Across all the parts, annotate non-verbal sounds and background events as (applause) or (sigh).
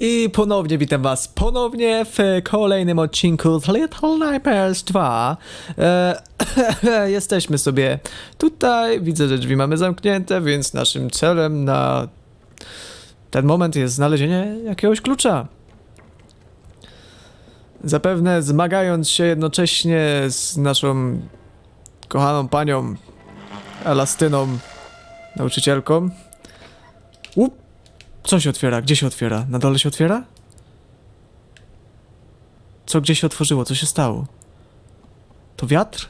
I ponownie witam was ponownie w kolejnym odcinku z Little Nightmares 2. E, (laughs) jesteśmy sobie tutaj, widzę, że drzwi mamy zamknięte, więc naszym celem na ten moment jest znalezienie jakiegoś klucza. Zapewne zmagając się jednocześnie z naszą kochaną panią Elastyną, nauczycielką. Up. Co się otwiera? Gdzie się otwiera? Na dole się otwiera? Co gdzie się otworzyło? Co się stało? To wiatr?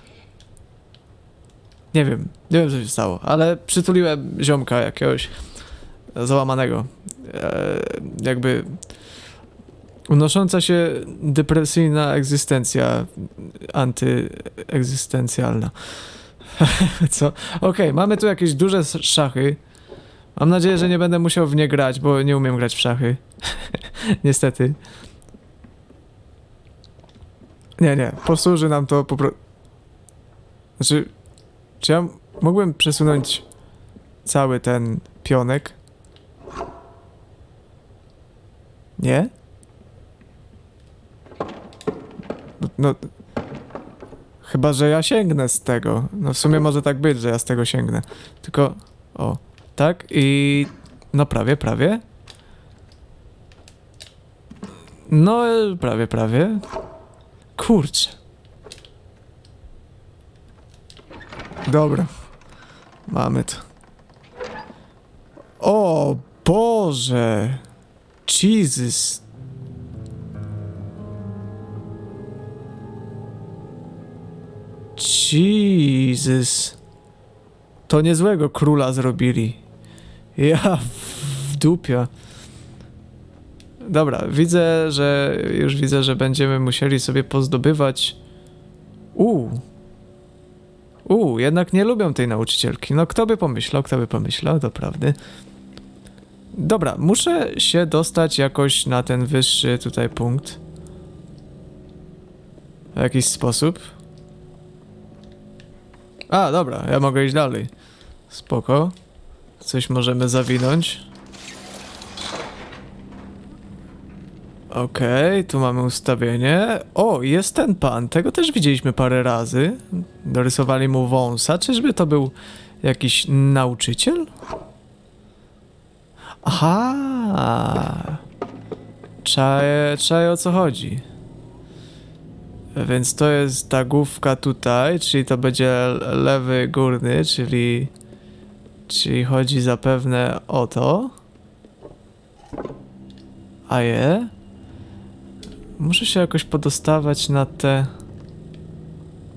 Nie wiem, nie wiem co się stało, ale przytuliłem ziomka jakiegoś załamanego. E, jakby unosząca się depresyjna egzystencja antyegzystencjalna. (laughs) co? Okej, mamy tu jakieś duże szachy. Mam nadzieję, że nie będę musiał w nie grać, bo nie umiem grać w szachy. (laughs) Niestety. Nie, nie, posłuży nam to po prostu. Znaczy, czy ja mógłbym przesunąć cały ten pionek? Nie? No, no, chyba, że ja sięgnę z tego. No w sumie może tak być, że ja z tego sięgnę. Tylko, o, tak i no prawie, prawie. No prawie, prawie. Kurczę. Dobra. Mamy to. O Boże. Jesus. Jesus. To niezłego króla zrobili. Ja w dupia. Dobra, widzę, że już widzę, że będziemy musieli sobie pozdobywać. U. U, jednak nie lubią tej nauczycielki. No kto by pomyślał, kto by pomyślał, doprawdy. Dobra, muszę się dostać jakoś na ten wyższy tutaj punkt. W jakiś sposób. A, dobra, ja mogę iść dalej. Spoko. Coś możemy zawinąć. Okej, tu mamy ustawienie. O, jest ten pan. Tego też widzieliśmy parę razy. Dorysowali mu wąsa. Czyżby to był jakiś nauczyciel? Aha. Czaję, czaję o co chodzi. Więc to jest ta główka tutaj, czyli to będzie lewy górny, czyli Czyli chodzi zapewne o to. A je? Muszę się jakoś podostawać na te.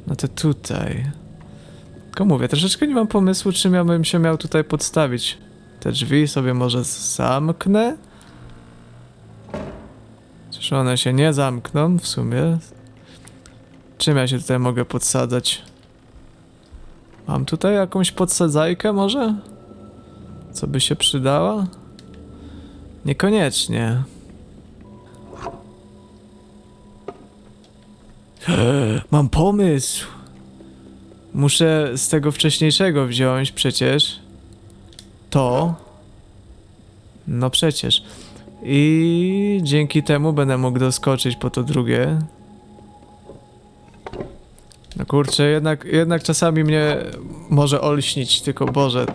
Na te tutaj. Tylko mówię, troszeczkę nie mam pomysłu, czym ja bym się miał tutaj podstawić. Te drzwi sobie może zamknę? Czyż one się nie zamkną w sumie? Czym ja się tutaj mogę podsadzać? Mam tutaj jakąś podsadzajkę może? Co by się przydała? Niekoniecznie. (gasps) Mam pomysł. Muszę z tego wcześniejszego wziąć przecież to. No przecież. I dzięki temu będę mógł doskoczyć po to drugie. No kurczę, jednak, jednak czasami mnie może olśnić, tylko Boże,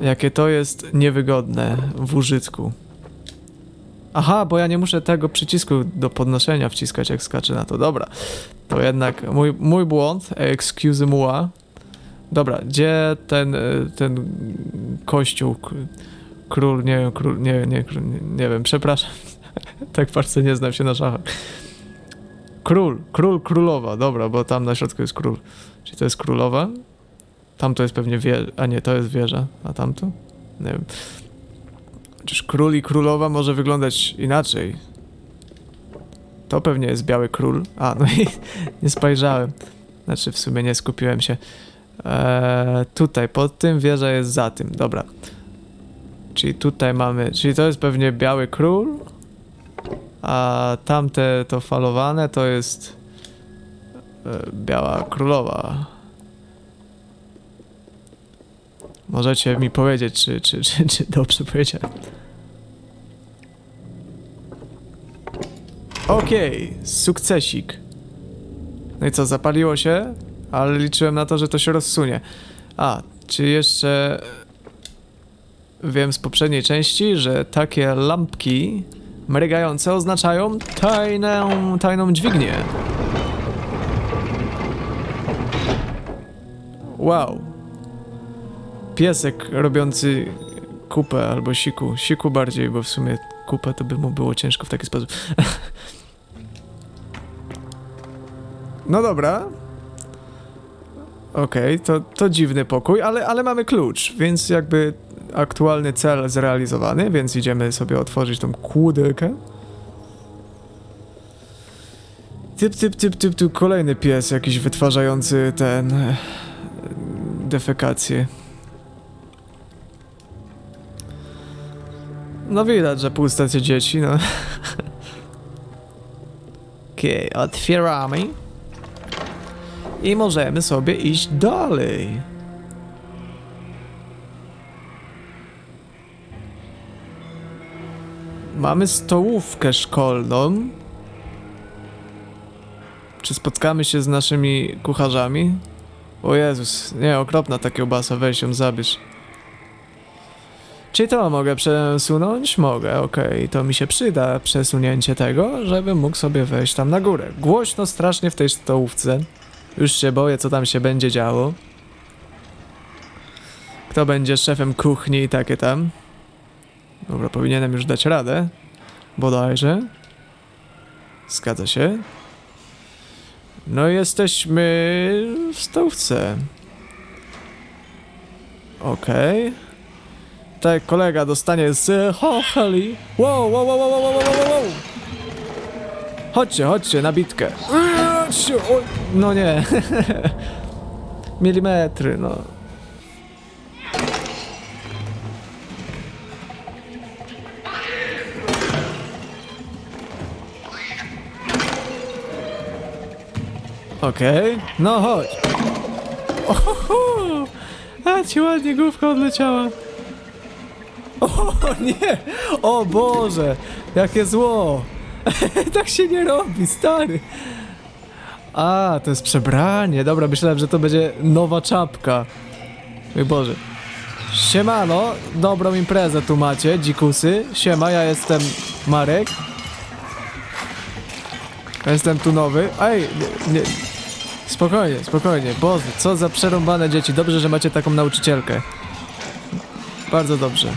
jakie to jest niewygodne w użytku. Aha, bo ja nie muszę tego przycisku do podnoszenia wciskać, jak skaczę na to. Dobra, to jednak mój, mój błąd, excuse moi. Dobra, gdzie ten, ten kościół, król, nie wiem, król, nie, nie, nie, nie wiem, przepraszam, (laughs) tak bardzo nie znam się na szachach. Król, król, królowa, dobra, bo tam na środku jest król. Czyli to jest królowa. Tam to jest pewnie wieża, a nie, to jest wieża, a tamto? Nie wiem. Czyż król i królowa może wyglądać inaczej? To pewnie jest biały król. A, no i (laughs) nie spojrzałem. Znaczy, w sumie nie skupiłem się. Eee, tutaj, pod tym, wieża jest za tym, dobra. Czyli tutaj mamy, czyli to jest pewnie biały król, a tamte to falowane to jest e, biała królowa. Możecie mi powiedzieć, czy, czy, czy, czy dobrze powiedziałem. Okej, sukcesik. No i co, zapaliło się? Ale liczyłem na to, że to się rozsunie. A, czy jeszcze wiem z poprzedniej części, że takie lampki mrygające oznaczają tajną, tajną dźwignię. Wow. Piesek robiący kupę albo siku. Siku bardziej, bo w sumie kupę to by mu było ciężko w taki sposób. (laughs) No dobra. Okej, to, to dziwny pokój, ale, ale mamy klucz, więc jakby aktualny cel zrealizowany, więc idziemy sobie otworzyć tą kłódelkę. Typ, typ, typ, typ, tu kolejny pies jakiś wytwarzający ten... e, defekację. No widać, że puste te dzieci, no. (laughs) Okej, otwieramy. I możemy sobie iść dalej. Mamy stołówkę szkolną. Czy spotkamy się z naszymi kucharzami? O Jezus, nie, okropna ta kiełbasa, weź ją zabierz. Czy to mogę przesunąć? Mogę, okej, to mi się przyda przesunięcie tego, żebym mógł sobie wejść tam na górę. Głośno strasznie w tej stołówce. Już się boję, co tam się będzie działo. Kto będzie szefem kuchni i takie tam. Dobra, powinienem już dać radę. Bodajże. Zgadza się. No jesteśmy w stołówce. Okej. Tak, kolega dostanie z Hocheli. Wow, wow, wow, wow, wow, wow, wow. Chodźcie, chodźcie na bitkę. No nie. (laughs) Milimetry, no. Okej, no chodź. Oho, a ci ładnie główka odleciała. O nie! O Boże! Jakie zło! (laughs) tak się nie robi, stary! A, to jest przebranie. Dobra, myślałem, że to będzie nowa czapka. Mój Boże. Siemano, dobrą imprezę tu macie, dzikusy. Siema, ja jestem Marek. Ja Jestem tu nowy. Ej, nie, nie. Spokojnie, spokojnie. Boże, co za przerąbane dzieci. Dobrze, że macie taką nauczycielkę. Bardzo dobrze.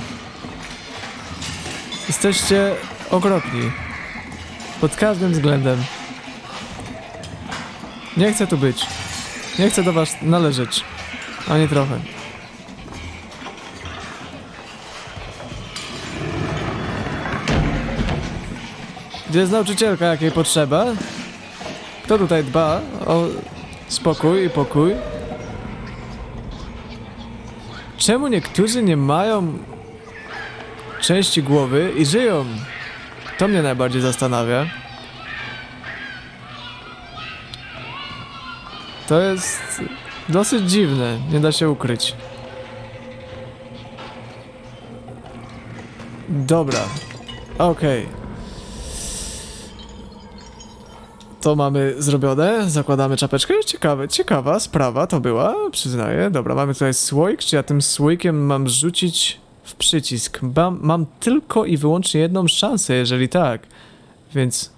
Jesteście okropni. Pod każdym względem. Nie chcę tu być. Nie chcę do was należeć. Ani trochę. Gdzie jest nauczycielka, jakiej potrzeba? Kto tutaj dba o spokój i pokój? Czemu niektórzy nie mają części głowy i żyją? To mnie najbardziej zastanawia. To jest dosyć dziwne, nie da się ukryć. Dobra. Okej. To mamy zrobione, zakładamy czapeczkę. Ciekawe, ciekawa sprawa to była, przyznaję. Dobra, mamy tutaj słoik, czy ja tym słoikiem mam rzucić w przycisk? Mam, mam tylko i wyłącznie jedną szansę, jeżeli tak. Więc...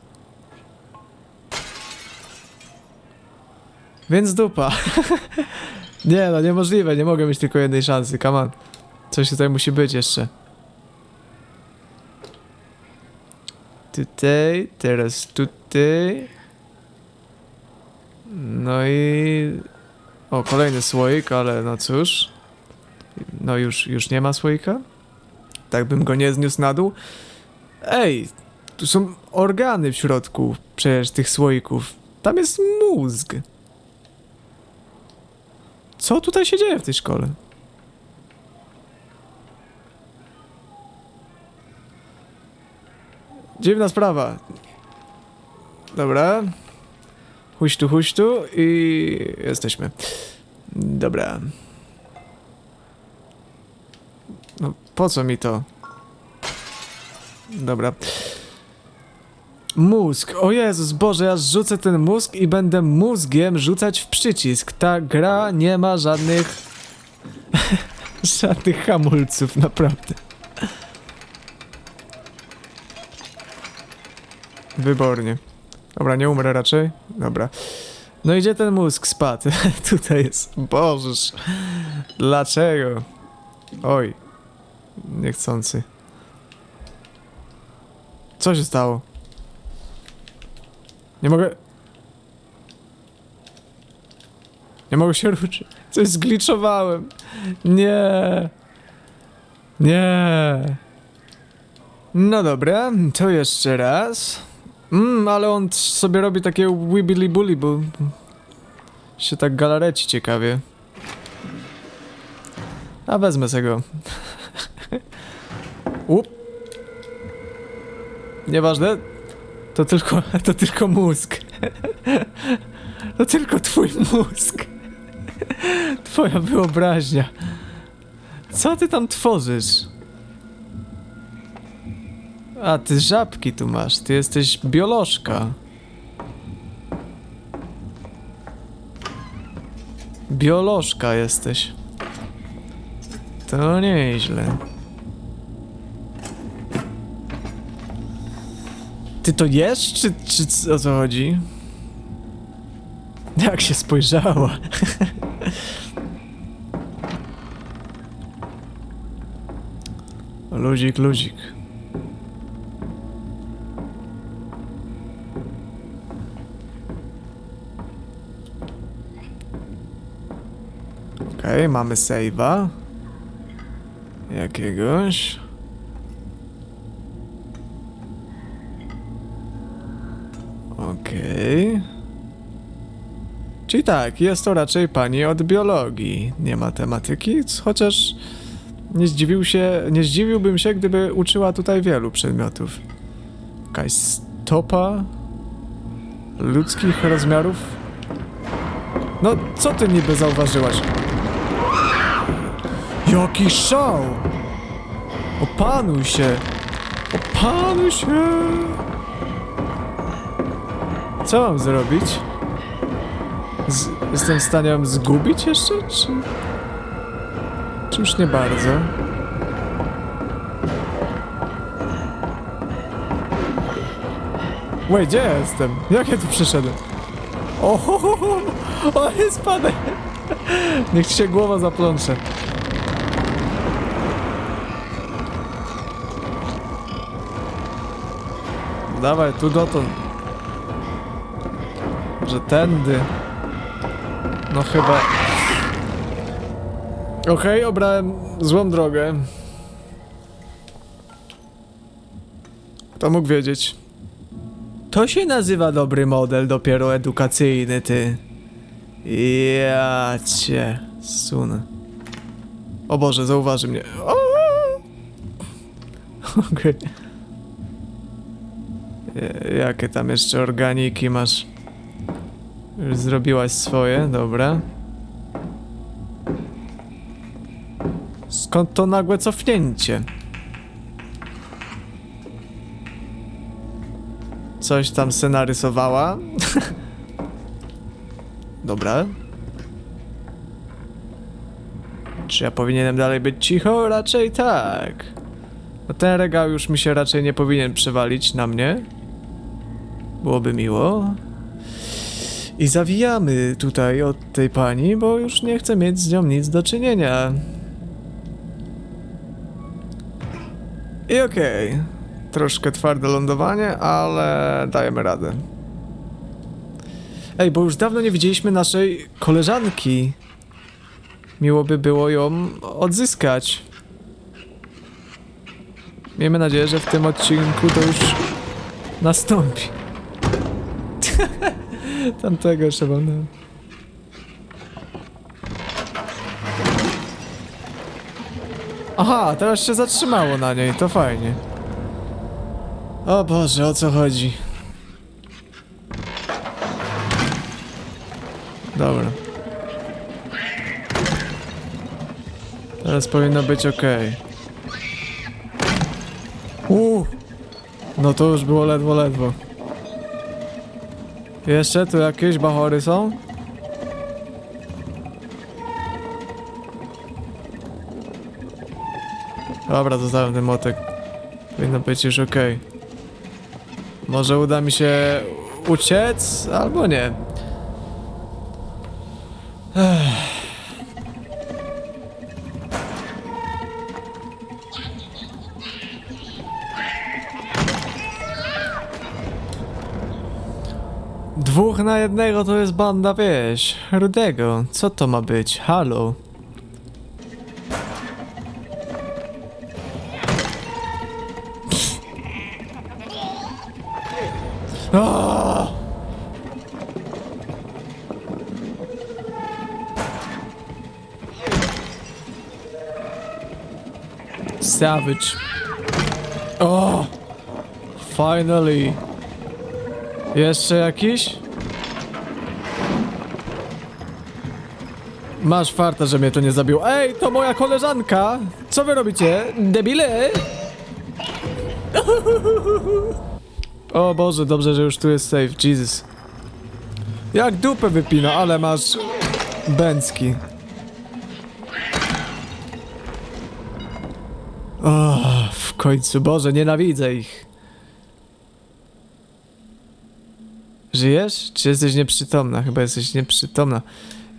Więc dupa. (laughs) nie no, niemożliwe, nie mogę mieć tylko jednej szansy, come on. Coś tutaj musi być jeszcze. Tutaj, teraz tutaj. No i... O, kolejny słoik, ale no cóż. No już, już nie ma słoika? Tak bym go nie zniósł na dół. Ej, tu są organy w środku przecież tych słoików. Tam jest mózg. Co tutaj się dzieje w tej szkole? Dziwna sprawa. Dobra. Huś tu, tu i jesteśmy. Dobra. No, po co mi to? Dobra. Mózg. O Jezus, Boże, ja rzucę ten mózg i będę mózgiem rzucać w przycisk. Ta gra nie ma żadnych... (laughs) żadnych hamulców, naprawdę. Wybornie. Dobra, nie umrę raczej. Dobra. No i gdzie ten mózg spadł? (laughs) Tutaj jest. Bożeż. Dlaczego? Oj. Niechcący. Co się stało? Nie mogę... Nie mogę się ruszyć. Coś zgliczowałem. Nie. Nie. No dobra, to jeszcze raz. Mm, ale on sobie robi takie wibbly bully, bo się tak galareci ciekawie. A wezmę sobie go. (laughs) Up. Nieważne. To tylko, to tylko mózg. (laughs) To tylko twój mózg. (laughs) Twoja wyobraźnia. Co ty tam tworzysz? A, ty żabki tu masz. Ty jesteś biolożka. Biolożka jesteś. To nieźle. Ty to jesz, czy, czy o co chodzi? Jak się spojrzała. (laughs) Ludzik, ludzik. Okej, mamy save'a. Jakiegoś. Okej. Czyli tak, jest to raczej pani od biologii, nie matematyki, chociaż nie zdziwił się, nie zdziwiłbym się, gdyby uczyła tutaj wielu przedmiotów. Jakaś stopa ludzkich rozmiarów. No, co ty niby zauważyłaś? Jaki szał! Opanuj się! Opanuj się! Co mam zrobić? Z, jestem w stanie ją zgubić jeszcze, czy... Czy już nie bardzo? Wait, gdzie ja jestem? Jak ja tu przyszedłem? O, ho, ho, ho. o nie spadaj! Niech ci się głowa zaplącze. Dawaj, tu dotąd. Że tędy. No chyba... Okej, obrałem złą drogę. Kto mógł wiedzieć? To się nazywa dobry model, dopiero edukacyjny, ty. Ja cię sunę. O Boże, zauważy mnie. (laughs) Okej. Ja- Jakie tam jeszcze organiki masz? Już zrobiłaś swoje, dobra. Skąd to nagłe cofnięcie? Coś tam se narysowała? (laughs) Dobra. Czy ja powinienem dalej być cicho? Raczej tak. No ten regał już mi się raczej nie powinien przewalić na mnie. Byłoby miło. I zawijamy tutaj od tej pani, bo już nie chcę mieć z nią nic do czynienia. I okej. Troszkę twarde lądowanie, ale dajemy radę. Ej, bo już dawno nie widzieliśmy naszej koleżanki. Miło by było ją odzyskać. Miejmy nadzieję, że w tym odcinku to już nastąpi. (laughs) Tamtego trzeba. No. Aha, teraz się zatrzymało na niej, to fajnie. O Boże, o co chodzi? Dobra. Teraz powinno być ok. Uuu. No to już było ledwo, ledwo. Jeszcze tu jakieś bachory są? Dobra, zostawiam ten motek. Powinno być już ok. Może uda mi się uciec, albo nie. Jednego to jest banda, wieś. Rudego, co to ma być? Halo. Savage. O! Finally. Jeszcze jakiś? Masz farta, że mnie to nie zabił. Ej, to moja koleżanka! Co wy robicie? Debile? O Boże, dobrze, że już tu jest safe. Jesus. Jak dupę wypina, ale masz... Bęcki. O, w końcu, Boże, nienawidzę ich. Żyjesz? Czy jesteś nieprzytomna? Chyba jesteś nieprzytomna.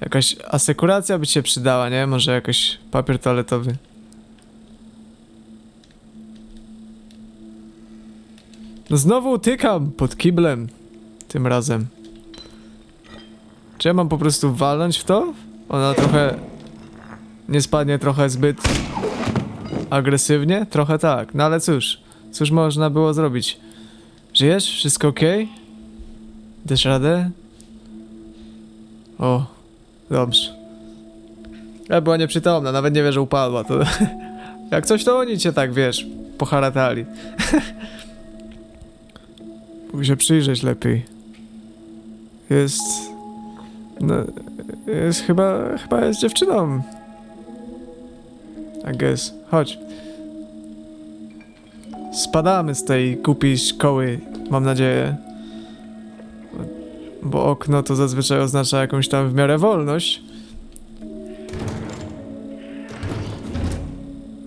Jakaś asekuracja by się przydała, nie? Może jakiś papier toaletowy. No znowu utykam pod kiblem. Tym razem. Czy ja mam po prostu walnąć w to? Ona trochę... Nie spadnie trochę zbyt... Agresywnie? Trochę tak. No ale cóż. Cóż można było zrobić? Żyjesz? Wszystko ok? Dasz radę? O, dobrze. Ja była nieprzytomna, nawet nie wie, że upadła. To... (laughs) Jak coś, to oni cię tak, wiesz, poharatali. (laughs) Mógł się przyjrzeć lepiej. Jest... No, jest chyba, chyba jest dziewczyną. I guess. Chodź. Spadamy z tej głupiej szkoły, mam nadzieję. Bo okno to zazwyczaj oznacza jakąś tam w miarę wolność.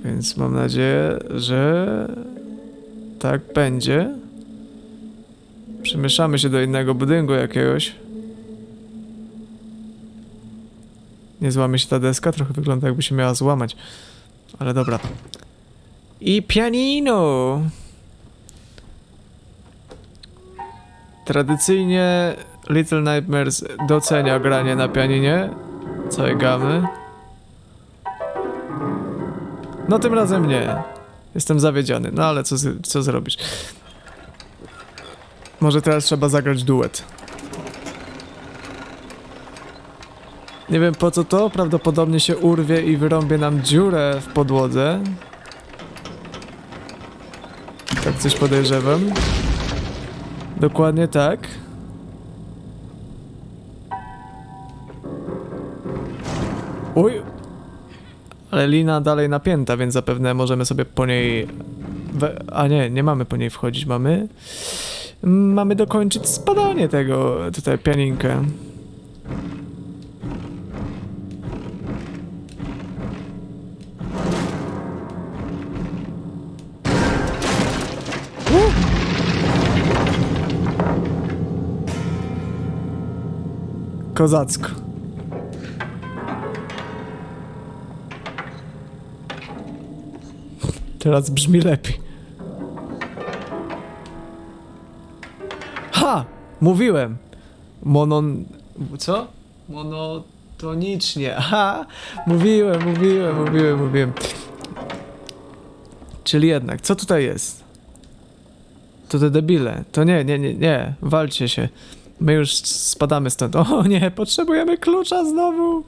Więc mam nadzieję, że tak będzie. Przemieszamy się do innego budynku jakiegoś. Nie złamie się ta deska, trochę wygląda jakby się miała złamać. Ale dobra. I pianino! Tradycyjnie Little Nightmares docenia granie na pianinie całej gamy. No tym razem nie. Jestem zawiedziony, no ale co, co zrobisz? Może teraz trzeba zagrać duet. Nie wiem po co to, prawdopodobnie się urwie i wyrąbie nam dziurę w podłodze. Tak coś podejrzewam. Dokładnie tak. Uj! Ale lina dalej napięta, więc zapewne możemy sobie po niej... We... A nie, nie mamy po niej wchodzić, mamy... Mamy dokończyć spadanie tego, tutaj pianinkę. Kozacko. Teraz brzmi lepiej. Ha! Mówiłem! Monon... Co? Monotonicznie. Ha! Mówiłem, mówiłem, mówiłem, mówiłem. Czyli jednak, co tutaj jest? To te debile. To nie, nie, nie, nie. Walcie się. My już spadamy stąd. O nie, potrzebujemy klucza znowu.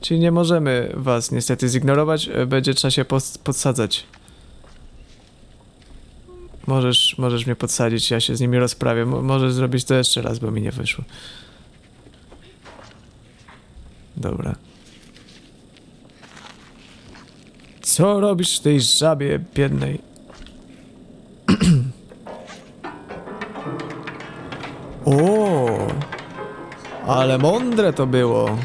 Czyli nie możemy was niestety zignorować. Będzie trzeba się podsadzać. Możesz, możesz mnie podsadzić, ja się z nimi rozprawię. Mo- możesz zrobić to jeszcze raz, bo mi nie wyszło. Dobra. Co robisz tej żabie biednej? (clears throat) o! Ale mądre to było.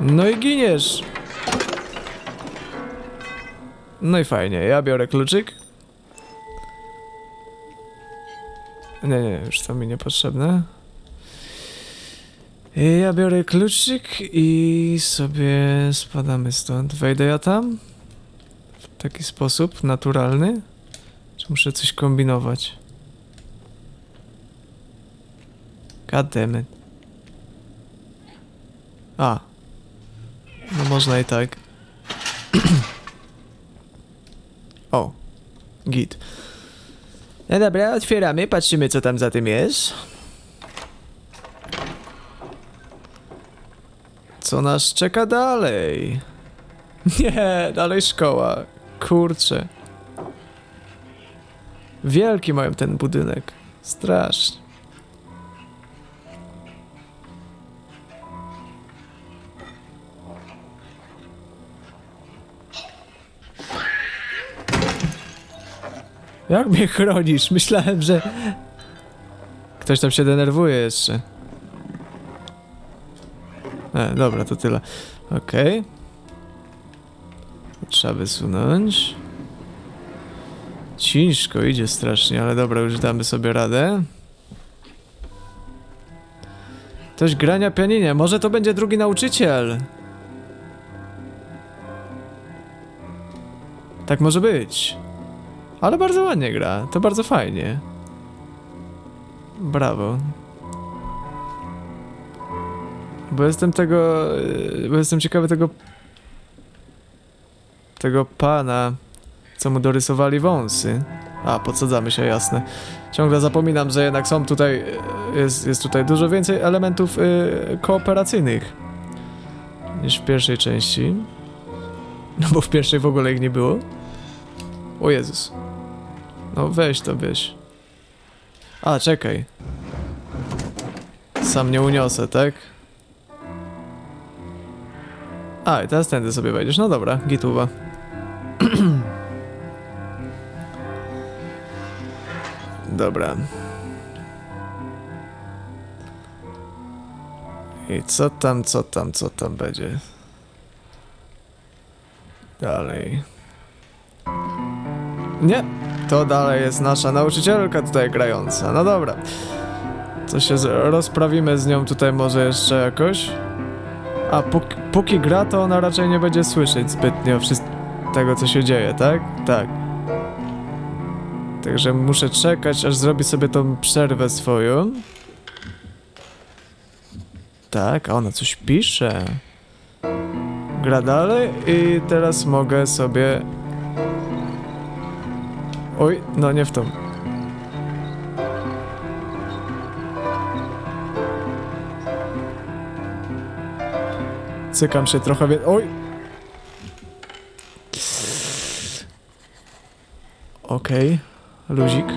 No i giniesz. No i fajnie, ja biorę kluczyk. Nie, nie, już to mi niepotrzebne. Ja biorę kluczyk i sobie spadamy stąd. Wejdę ja tam? W taki sposób naturalny? Czy muszę coś kombinować? God damn it. A. No można i tak. (clears throat) o. Git. No dobra, otwieramy, patrzymy co tam za tym jest. Co nas czeka dalej? (laughs) Nie, dalej szkoła. Kurczę. Wielki mają ten budynek. Strasznie. Jak mnie chronisz? Myślałem, że... Ktoś tam się denerwuje jeszcze. E, dobra, to tyle. Okej. Trzeba wysunąć. Ciężko idzie strasznie, ale dobra, już damy sobie radę. Ktoś grania pianinie. Może to będzie drugi nauczyciel. Tak może być. Ale bardzo ładnie gra. To bardzo fajnie. Brawo. Bo jestem tego. Bo jestem ciekawy tego. Tego pana, co mu dorysowali wąsy. A, podsadzamy się, jasne. Ciągle zapominam, że jednak są tutaj. Jest, jest tutaj dużo więcej elementów yy, kooperacyjnych niż w pierwszej części. No bo w pierwszej w ogóle ich nie było. O Jezus. No weź to, weź. A, czekaj. Sam nie uniosę, tak? A, i teraz tędy sobie wejdziesz. No dobra, gituwa. (clears throat) dobra. I co tam, co tam, co tam będzie? Dalej. Nie, to dalej jest nasza nauczycielka tutaj grająca. No dobra. To się z- rozprawimy z nią tutaj może jeszcze jakoś. A póki, póki gra, to ona raczej nie będzie słyszeć zbytnio tego, co się dzieje, tak? Tak. Także muszę czekać, aż zrobi sobie tą przerwę swoją. Tak, a ona coś pisze. Gra dalej i teraz mogę sobie Oj, no nie w tą. Cykam się trochę wie... Oj! Okej, luzik. (laughs)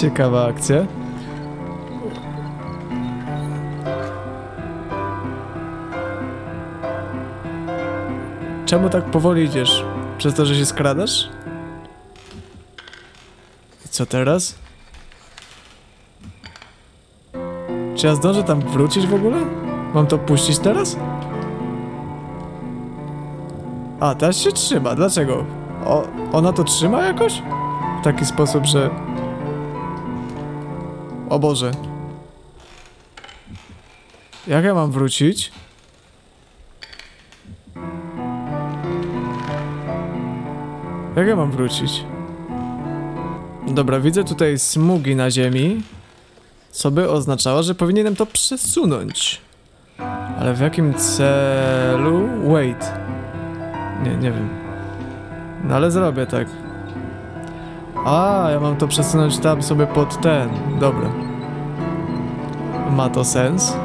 Ciekawa akcja. Czemu tak powoli idziesz? Przez to, że się skradasz? I co teraz? Czy ja zdążę tam wrócić w ogóle? Mam to puścić teraz? A, teraz się trzyma. Dlaczego? O, ona to trzyma jakoś? W taki sposób, że... O Boże. Jak ja mam wrócić? Jak ja mam wrócić? Dobra, widzę tutaj smugi na ziemi, co by oznaczało, że powinienem to przesunąć. Ale w jakim celu? Wait. Nie, nie wiem. No ale zrobię tak. A, ja mam to przesunąć tam sobie pod ten. Dobra. Ma to sens.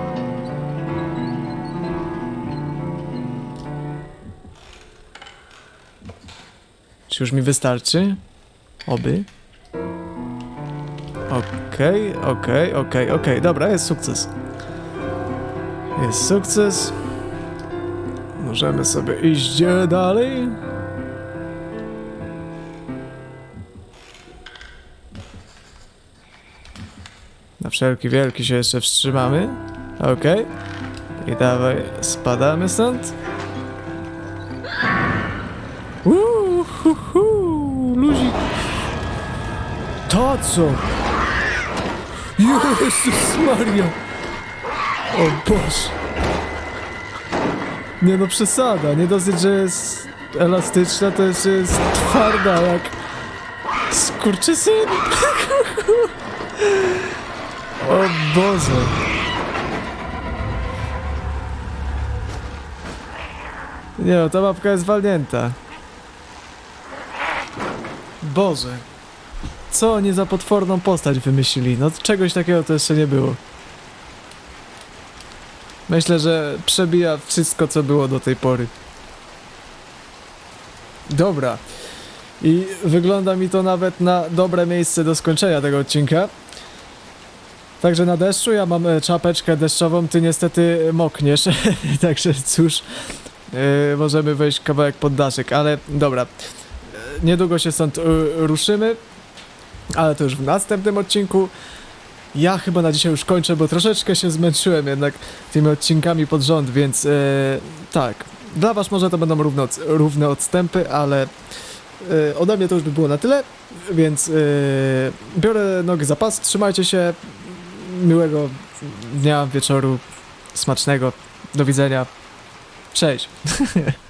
Już mi wystarczy? Oby. Okej, okej, okej, okej. Dobra, jest sukces. Jest sukces. Możemy sobie iść dalej. Na wszelki wielki się jeszcze wstrzymamy. Okej. I dawaj, spadamy stąd. Co? Jezus Maria! O Boże! Nie no, przesada. Nie dosyć, że jest elastyczna, to jeszcze jest twarda jak skurczysyn. O Boże. Nie no, ta mapka jest walnięta. Boże. Co oni za potworną postać wymyślili? No czegoś takiego to jeszcze nie było. Myślę, że przebija wszystko, co było do tej pory. Dobra. I wygląda mi to nawet na dobre miejsce do skończenia tego odcinka. Także na deszczu ja mam e, czapeczkę deszczową, ty niestety mokniesz. (laughs) Także cóż, e, możemy wejść kawałek pod daszek, ale dobra. E, Niedługo się stąd e, ruszymy, ale to już w następnym odcinku. Ja chyba na dzisiaj już kończę, bo troszeczkę się zmęczyłem jednak tymi odcinkami pod rząd, więc e, tak. Dla was może to będą równo, równe odstępy, ale e, ode mnie to już by było na tyle, więc e, biorę nogi za pas, trzymajcie się, miłego dnia, wieczoru, smacznego, do widzenia, cześć. (laughs)